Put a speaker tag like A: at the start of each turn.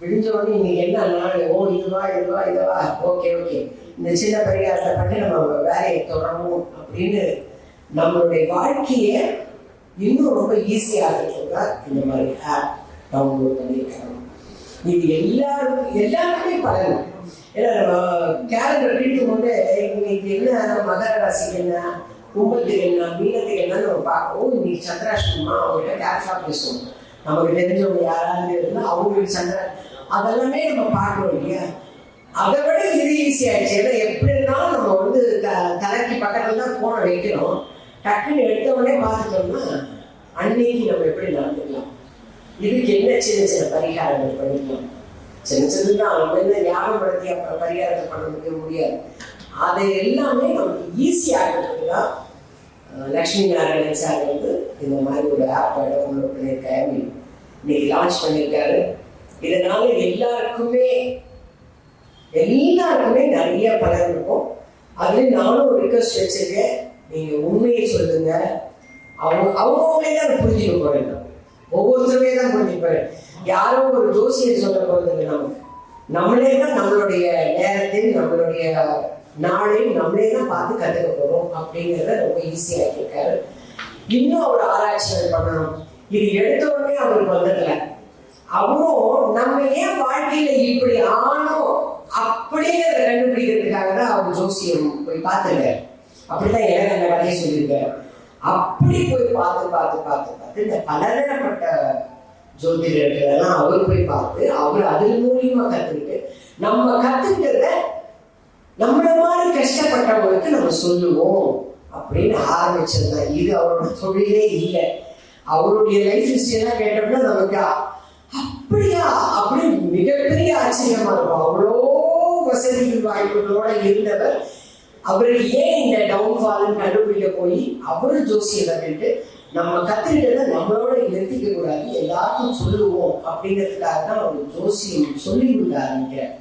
A: விழுந்தோடனே இன்னைக்கு என்ன நாள்? ஓ இதுவா இதுவா இதுவா? Okay okay. இந்த சின்ன பரிகாரத்தை பண்ணி நம்ம வேலையை தொடரணும் அப்படின்னு நம்மளுடைய வாழ்க்கையை இன்னும் ரொம்ப ஈஸியாக இந்த மாதிரி ஆப் டவுன்லோட் பண்ணியிருக்காங்க இது எல்லாரும் எல்லாருக்குமே பலன். ஏன்னா நம்ம கேலண்டர் பிடிக்கும் போது இன்னைக்கு என்ன மகர ராசிக்கு என்ன கும்பத்துக்கு என்ன மீனத்துக்கு என்னன்னு நம்ம பார்க்கவும் இன்னைக்கு சந்திராஷ்டமா அவங்ககிட்ட கேஷாக பேசுவோம். நமக்கு தெரிஞ்சவங்க யாராவது இருந்தால் அவங்களுக்கு சண்டை. அதெல்லாமே நம்ம பார்க்கணும் இல்லையா? அதை விட இது ஈஸியாகிடுச்சு ஏன்னா எப்படி இருந்தாலும் நம்ம வந்து த தலைக்கு பக்கத்தில் தான் ஃபோனை வைக்கிறோம் டக்குன்னு எடுத்தவொடனே பார்த்துட்டோம்னா அன்னைக்கு நம்ம எப்படி நடந்துக்கலாம்? இதுக்கு என்ன சின்ன சின்ன பரிகாரங்கள் பண்ணிக்கலாம்? சின்ன சின்னதான் நம்ம என்ன ஞாபகப்படுத்தி அப்புறம் பரிகாரத்தை பண்ண முடிய முடியாது. அதை எல்லாமே நமக்கு ஈஸியாகிறதுக்கு தான் லக்ஷ்மி நாராயணன் சார் வந்து இந்த மாதிரி ஒரு ஆப்பை டவுன்லோட் பண்ணியிருக்காரு. இன்னைக்கு லான்ச் பண்ணியிருக்காரு. இதனால எல்லாருக்குமே எல்லாருக்குமே நிறைய பலன் இருக்கும். அதுல நானும் ஒரு ரிக்வஸ்ட் வச்சிருக்கேன். நீங்க உண்மையை சொல்லுங்க. அவங்க அவங்களே தான் புரிஞ்சுக்க போறேன். ஒவ்வொருத்தருமே தான் புரிஞ்சுக்க போறேன். யாரோ ஒரு ஜோசியர் சொல்ல போறது நம்ம நமக்கு நம்மளே தான் நம்மளுடைய நேரத்தில் நம்மளுடைய நாளை நம்மளே தான் பார்த்து கற்றுக்க போறோம் அப்படிங்கிறத ரொம்ப ஈஸியாக இருக்காரு இன்னும் அவர் ஆராய்ச்சிகள் பண்ணணும். இது எடுத்த உடனே அவருக்கு வந்துடல. அவரும் நம்ம ஏன் வாழ்க்கையில இப்படி ஆனோம் அப்படிங்கிறத கண்டுபிடிக்கிறதுக்காக தான் அவர் ஜோசியம் போய் பார்த்துருக்காரு. அப்படிதான் எனக்கு அந்த கதையை சொல்லியிருக்காரு. அப்படி போய் பார்த்து பார்த்து பார்த்து பார்த்து இந்த பலதரப்பட்ட ஜோதிடர்களெல்லாம் அவர் போய் பார்த்து அவர் அதன் மூலியமா கத்துக்கிட்டு நம்ம கத்துக்கிட்டத நம்மள மாதிரி கஷ்டப்பட்டவங்களுக்கு நம்ம சொல்லுவோம். அப்படின்னு ஆரம்பிச்சிருந்தேன் இது அவரோட தொழிலே இல்லை. அவருடைய லைஃப் ஹிஸ்டரியெல்லாம் கேட்டோம்னா நமக்கு அப்படியா? அப்படி மிகப்பெரிய ஆச்சரியமா இருக்கும். அவ்வளோ வசதிகள் வாய்ப்புகளோட இருந்தவர். அவருக்கு ஏன் இந்த டவுன்ஃபால்னு கண்டுபிடிக்க போய் அவரு ஜோசியில் கேட்டு நம்ம கத்துக்கிட்டதை நம்மளோட நிறுத்திக்க கூடாது. எல்லாருக்கும் சொல்லுவோம் அப்படிங்கிறதுக்காக தான் அவர் ஜோசியம் சொல்லி கொடுக்க ஆரம்பிக்கிறார்.